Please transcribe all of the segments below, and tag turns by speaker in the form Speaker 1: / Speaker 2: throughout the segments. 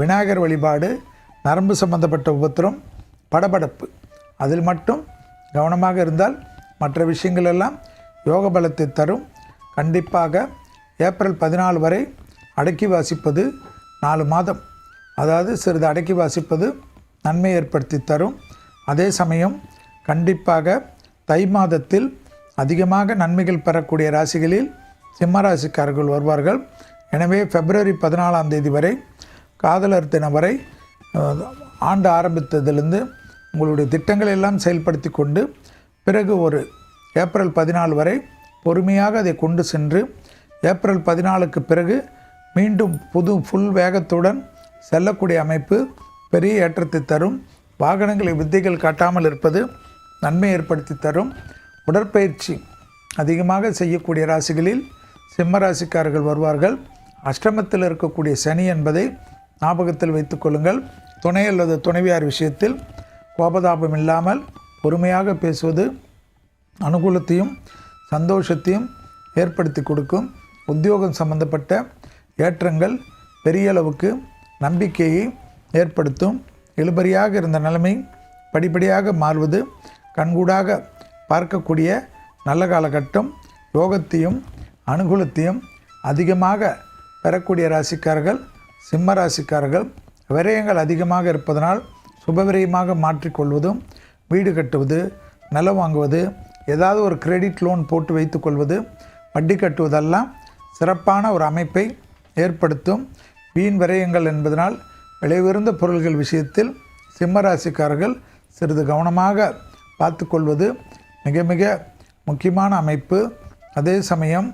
Speaker 1: விநாயகர் வழிபாடு நரம்பு சம்பந்தப்பட்ட உபத்திரம் படபடப்பு. அதில் மட்டும் கவனமாக இருந்தால் மற்ற விஷயங்கள் எல்லாம் யோக பலத்தை தரும். கண்டிப்பாக ஏப்ரல் பதினாலு வரை அடக்கி வாசிப்பது நாலு மாதம். அதாவது சிறிது அடக்கி வாசிப்பது நன்மை ஏற்படுத்தி தரும். அதே சமயம் கண்டிப்பாக தை மாதத்தில் அதிகமாக நன்மைகள் பெறக்கூடிய ராசிகளில் சிம்ம ராசிக்காரர்கள் வருவார்கள். எனவே பிப்ரவரி பதினாலாம் தேதி வரை காதலர் தினம் வரை ஆண்டு ஆரம்பித்ததிலிருந்து உங்களுடைய திட்டங்களை எல்லாம் செயல்படுத்தி கொண்டு பிறகு ஒரு ஏப்ரல் பதினாலு வரை பொறுமையாக அதை கொண்டு சென்று ஏப்ரல் பதினாலுக்கு பிறகு மீண்டும் புது ஃபுல் வேகத்துடன் செல்லக்கூடிய அமைப்பு பெரிய ஏற்றத்தை தரும். வாகனங்களை வித்தைகள் காட்டாமல் இருப்பது நன்மை ஏற்படுத்தி தரும். உடற்பயிற்சி அதிகமாக செய்யக்கூடிய ராசிகளில் சிம்ம ராசிக்காரர்கள் வருவார்கள். அஷ்டமத்தில் இருக்கக்கூடிய சனி என்பதை ஞாபகத்தில் வைத்துக்கொள்ளுங்கள் துணை அல்லது துணைவியார் விஷயத்தில் கோபதாபம் இல்லாமல் பொறுமையாக பேசுவது அனுகூலத்தையும் சந்தோஷத்தையும் ஏற்படுத்தி கொடுக்கும். உத்தியோகம் சம்பந்தப்பட்ட ஏற்றங்கள் பெரிய அளவுக்கு நம்பிக்கையை ஏற்படுத்தும். இழுபறியாக இருந்த நிலைமை படிப்படியாக மாறுவது கண்கூடாக பார்க்கக்கூடிய நல்ல காலகட்டம் யோகத்தையும் அனுகூலத்தையும் அதிகமாக பெறக்கூடிய ராசிக்காரர்கள் சிம்மராசிக்காரர்கள் விரயங்கள் அதிகமாக இருப்பதனால் சுபவிரயமாக மாற்றிக்கொள்வதும் வீடு கட்டுவது நிலம் வாங்குவது ஏதாவது ஒரு கிரெடிட் லோன் போட்டு வைத்துக்கொள்வது வட்டி கட்டுவதெல்லாம் சிறப்பான ஒரு அமைப்பை ஏற்படுத்தும். வீண் விரயங்கள் என்பதனால் விலையுயர்ந்த பொருள்கள் விஷயத்தில் சிம்மராசிக்காரர்கள் சிறிது கவனமாக பார்த்துக்கொள்வது மிக மிக முக்கியமான அமைப்பு. அதே சமயம்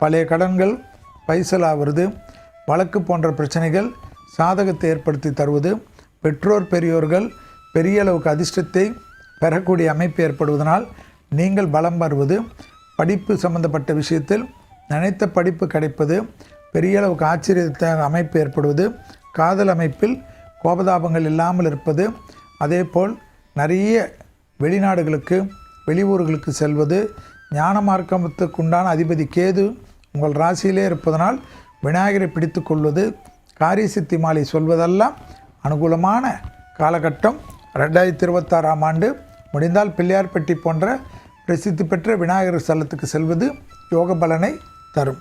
Speaker 1: பழைய கடன்கள் பைசலாகிறது வழக்கு போன்ற பிரச்சனைகள் சாதகத்தை ஏற்படுத்தி தருவது பெற்றோர் பெரியோர்கள் பெரிய அளவுக்கு அதிர்ஷ்டத்தை பெறக்கூடிய அமைப்பு ஏற்படுவதனால் நீங்கள் பலம் வருவது படிப்பு சம்பந்தப்பட்ட விஷயத்தில் நினைத்த படிப்பு கிடைப்பது பெரிய அளவுக்கு ஆச்சரியத்தை அமைப்பு ஏற்படுவது காதல் அமைப்பில் கோபதாபங்கள் இல்லாமல் இருப்பது அதேபோல் நிறைய வெளிநாடுகளுக்கு வெளியூர்களுக்கு செல்வது ஞான மார்க்கத்துக்குண்டான அதிபதி கேது உங்கள் ராசியிலே இருப்பதனால் விநாயகரை பிடித்து கொள்வது காரிய சித்தி மாலை சொல்வதெல்லாம் அனுகூலமான காலகட்டம். ரெண்டாயிரத்தி இருபத்தாறாம் ஆண்டு முடிந்தால் பிள்ளையார்பட்டி போன்ற பிரசித்தி பெற்ற விநாயகர் ஸ்தலத்துக்கு செல்வது யோக பலனை தரும்.